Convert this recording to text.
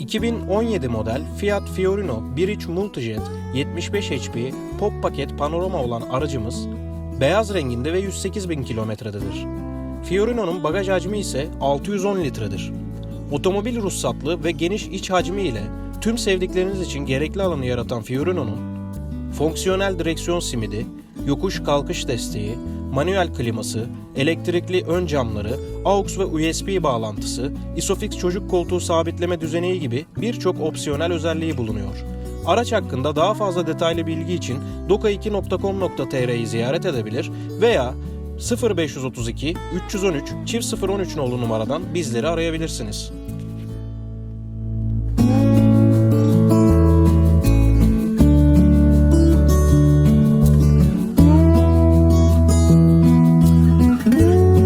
2017 model Fiat Fiorino 1.3 Multijet 75 HP pop paket panorama olan aracımız beyaz renginde ve 108 bin kilometrededir. Fiorino'nun bagaj hacmi ise 610 litredir. Otomobil ruhsatlı ve geniş iç hacmi ile tüm sevdikleriniz için gerekli alanı yaratan Fiorino'nun fonksiyonel direksiyon simidi, yokuş kalkış desteği, manuel kliması, elektrikli ön camları, AUX ve USB bağlantısı, Isofix çocuk koltuğu sabitleme düzeneği gibi birçok opsiyonel özelliği bulunuyor. Araç hakkında daha fazla detaylı bilgi için doka2.com.tr'yi ziyaret edebilir veya 0532 313 013 nolu numaradan bizleri arayabilirsiniz.